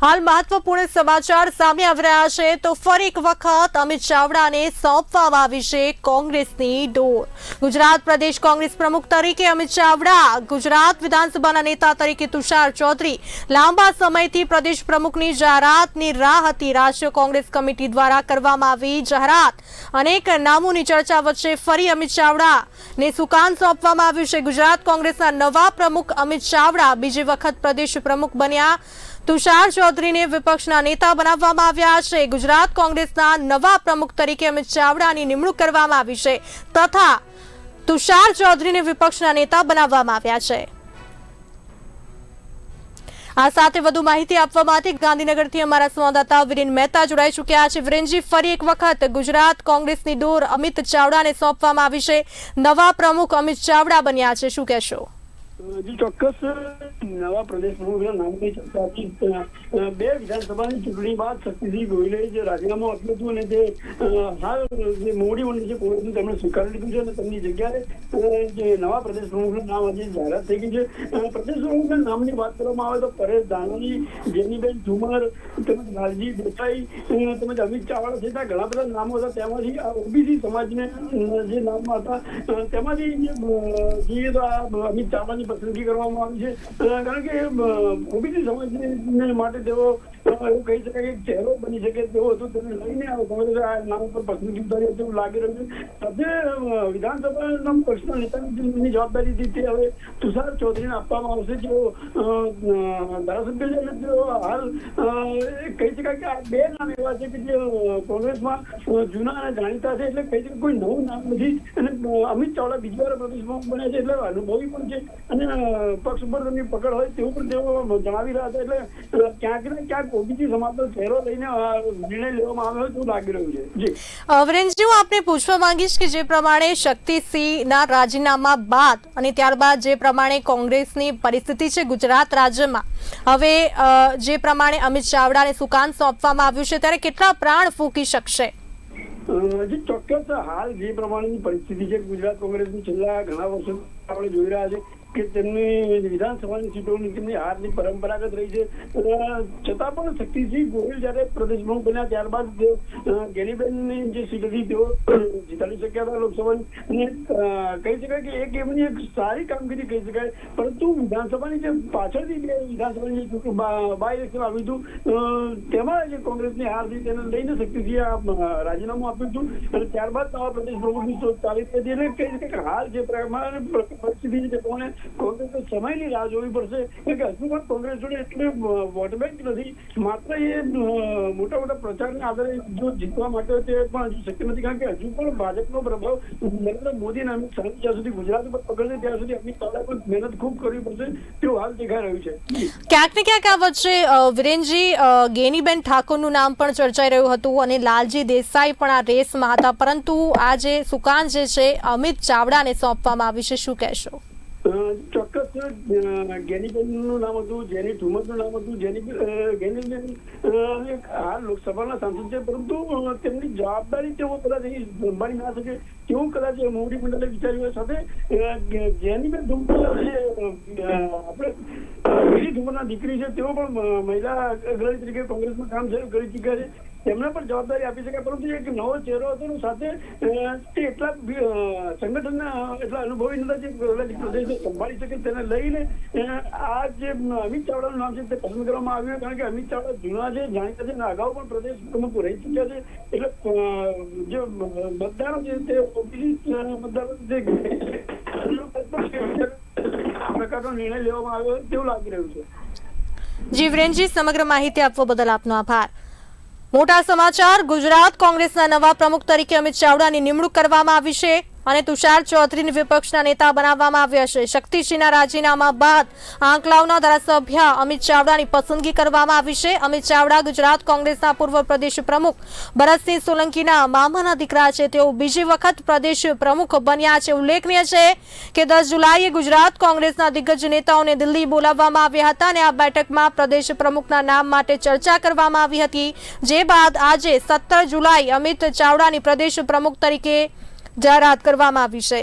હાલ મહત્વપૂર્ણ સમાચાર સામે આવી રહ્યા છે. તો ફરી એક વખત અમિત ચાવડાને સોંપવામાં આવી છે કોંગ્રેસની ડોર. ગુજરાત પ્રદેશ કોંગ્રેસ પ્રમુખ તરીકે અમિત ચાવડા, ગુજરાત વિધાનસભાના નેતા તરીકે તુષાર ચૌધરી, લાંબા સમયથી પ્રદેશ પ્રમુખની જાહેરાતની રાહ હતી. રાષ્ટ્રીય કોંગ્રેસ કમિટી દ્વારા કરવામાં આવી જાહેરાત. અનેક નામોની ચર્ચા વચ્ચે ફરી અમિત ચાવડાને સુકાન સોંપવામાં આવ્યું છે. ગુજરાત કોંગ્રેસના નવા પ્રમુખ અમિત ચાવડા બીજી વખત પ્રદેશ પ્રમુખ બન્યા તુષાર ચૌધરીને વિપક્ષના નેતા બનાવવામાં આવ્યા છે. ગુજરાત કોંગ્રેસના નવા પ્રમુખ તરીકે અમિત ચાવડાની નિમણૂક કરવામાં આવી છે તથા તુષાર ચૌધરીને વિપક્ષના નેતા બનાવવામાં આવ્યા છે. આ સાથે વધુ માહિતી આપવા માટે ગાંધીનગરથી અમારા સંવાદદાતા વિરેન મહેતા જોડાઈ ચૂક્યા છે. વિરેનજી, ફરી એક વખત ગુજરાત કોંગ્રેસની દોર અમિત ચાવડાને સોંપવામાં આવી છે. નવા પ્રમુખ અમિત ચાવડા બન્યા છે. શું કહેશો? જી ચોક્કસ નવા પ્રદેશ પ્રમુખના નામની ચર્ચા હતી. બે વિધાનસભાની ચૂંટણી બાદ શક્તિસિંહ ગોહિલે જે રાજીનામું આપ્યું હતું અને જે હાલ જે મોડી મંડળ છે કોંગ્રેસનું તેમણે સ્વીકારી લીધું છે અને તેમની જગ્યાએ જે નવા પ્રદેશ પ્રમુખનું નામ આજે જાહેરાત થઈ ગઈ છે. પ્રદેશ પ્રમુખના નામની વાત કરવામાં આવે તો પરેશ ધાનાણી જેનીબેન ઝુમર, તેમજ લાલજી દેસાઈ તેમજ અમિત ચાવડા સહિત ઘણા બધા નામો હતા. તેમાંથી આ ઓબીસી સમાજને જે નામો હતા તેમાંથી જોઈએ તો આ અમિત ચાવડાની પસંદગી કરવામાં આવી છે. કારણ કે ઓબીસી સમાજને માટે તેઓ એવું કહી શકાય કે ચહેરો બની શકે તેવો હતો. તેને લઈને કોંગ્રેસે આ નામ પર પસંદગી ઉતારી તેવું લાગી રહ્યું છે. સાથે વિધાનસભાના પક્ષના નેતાની જવાબદારી તે હવે તુષાર ચૌધરીને આપવામાં આવશે. જેઓ ધારાસભ્ય છે અને તેઓ હાલ કહી શકાય કે આ બે નામ એવા છે કે જે કોંગ્રેસમાં જૂના અને જાણીતા છે. એટલે કહી શકાય કોઈ નવું નામ નથી. અને, અમિત ચાવડા બીજી વાર પ્રદેશમાં બન્યા છે. એટલે અનુભવી પણ છે. અને પક્ષ ઉપર તેમની પકડ હોય તેવું પણ તેઓ જણાવી રહ્યા હતા એટલે ક્યાંક ને ક્યાંક ઓબીસી સમાજનો ચહેરો લઈને નિર્ણય લેવામાં આવ્યો તેવું લાગી રહ્યું છે. જી. વરેન્દ્રજી હું આપને પૂછવા માંગીશ કે જે પ્રમાણે શક્તિસિંહના રાજીનામા બાદ અને ત્યારબાદ જે પ્રમાણે કોંગ્રેસની પરિસ્થિતિ છે ગુજરાત રાજ્યમાં હવે જે પ્રમાણે અમિત ચાવડાને સુકાન સોંપવામાં આવ્યું છે ત્યારે કેટલા પ્રાણ ફૂંકી શકશે? અ, ચોક્કસ હાલ જે પ્રમાણેની પરિસ્થિતિ છે ગુજરાત કોંગ્રેસની છેલ્લા ઘણા વર્ષો આપણે જોઈ રહ્યા છે કે તેમની વિધાનસભાની ચૂંટણી તેમની હારની પરંપરાગત રહી છે છતાં પણ શક્તિસિંહ ગોહિલ જયારે પ્રદેશ પ્રમુખ બન્યા ત્યારબાદ જે, જે સીટ હતી તેઓ જીતાડી શક્યા હતા લોકસભાની. અને કહી શકાય કે એક એમની એક સારી કામગીરી કહી શકાય પરંતુ વિધાનસભાની જે પાછળથી બે વિધાનસભાની જે બાય ઇલેક્શન આવ્યું હતું તેમાં જે કોંગ્રેસની હાર હતી તેને લઈને શક્તિસિંહે રાજીનામું આપ્યું હતું. અને ત્યારબાદ નવા પ્રદેશ પ્રમુખની શોધ ચાલી હતી એટલે કહી શકાય કે હાલ જે પ્રમાણે પરિસ્થિતિ છે તે પ્રમાણે કોંગ્રેસે સમયની રાહ જોવી પડશે. કે હજુ કોંગ્રેસ જોડે એટલે વોટ બેંક નથી. માત્ર એ મોટા મોટા પ્રચારના આધારે જો જીતવા માટે તે પણ હજુ શક્ય નથી. કારણ કે હજુ પણ ભાજપનો પ્રભાવ નરેન્દ્ર મોદી અમિત શાહ જ્યાં સુધી ગુજરાત ઉપર પકડશે, ત્યાં સુધી અમિત શાહે પણ મહેનત ખૂબ કરવી પડશે. તેવું હાલ દેખાઈ રહ્યું છે. ક્યાંક ને ક્યાંક આ વચ્ચે વિરેનજી ગેનીબેન ઠાકોરનું નામ પણ ચર્ચાઈ રહ્યું હતું અને લાલજી દેસાઈ પણ આ રેસમાં હતા. પરંતુ આ જે સુકાન જે છે, અમિત ચાવડાને સોંપવામાં આવી છે. શું કહેશો? ચોક્કસ ગેનીબેનનું નામ હતું, જેની ઠુમતનું નામ હતું, જેની ગેનીબેન આ લોકસભાના સાંસદ છે, પરંતુ તેમની જવાબદારી તેઓ કદાચ સંભાળી ના શકે. તેવું કદાચ મોવડી મંડળે વિચાર્યું સાથે જેનીબેન ઠુમર આપણે બીજી ઠુમરના દીકરી છે, તેઓ પણ મહિલા અગ્રણી તરીકે કોંગ્રેસમાં કામ કરી ચૂક્યા છે. તેમને પણ જવાબદારી આપી શકાય, પરંતુ એક નવો ચહેરો હતો સાથે તે એટલા સંગઠનના એટલા અનુભવી નતા જે પ્રદેશ- પ્રદેશને સંભાળી શકે તેને લઈને આ જે અમિત ચાવડાનું નામ છે તે પસંદ કરવામાં આવ્યું કારણ કે અમિત ચાવડા જૂના છે, જાણીતા છે અગાઉ પણ પ્રદેશ પ્રમુખ રહી ચૂક્યા છે. એટલે જે મતદારો છે તે ઓબીસી મતદારો જે પ્રકારનો નિર્ણય લેવામાં આવ્યો તેવું લાગી રહ્યું છે. જીવરેનજી સમગ્ર માહિતી આપવા બદલ આપનો આભાર. મોટા સમાચાર ગુજરાત કોંગ્રેસના નવા પ્રમુખ તરીકે અમિત ચાવડાની નિમણૂક કરવામાં આવી છે. અને તુષાર ચૌધરીને વિપક્ષના નેતા બનાવવામાં આવ્યા છે. શક્તિસિંહના રાજીનામા બાદ આંકલાવના ધારાસભ્ય અમિત ચાવડાની પસંદગી કરવામાં આવી છે. અમિત ચાવડા ગુજરાત કોંગ્રેસના પૂર્વ પ્રદેશ પ્રમુખ, ભરતસિંહ સોલંકીના મામાના દીકરા છે. તેઓ બીજી વખત પ્રદેશ પ્રમુખ બન્યા છે. ઉલ્લેખનીય છે કે દસ જુલાઈએ ગુજરાત કોંગ્રેસના દિગ્ગજ નેતાઓને દિલ્હી બોલાવવામાં આવ્યા હતા અને આ બેઠકમાં પ્રદેશ પ્રમુખના નામ માટે ચર્ચા કરવામાં આવી હતી. જે બાદ આજે સત્તર જુલાઈ અમિત ચાવડાની પ્રદેશ પ્રમુખ તરીકે જાહેરાત કરવામાં આવી છે.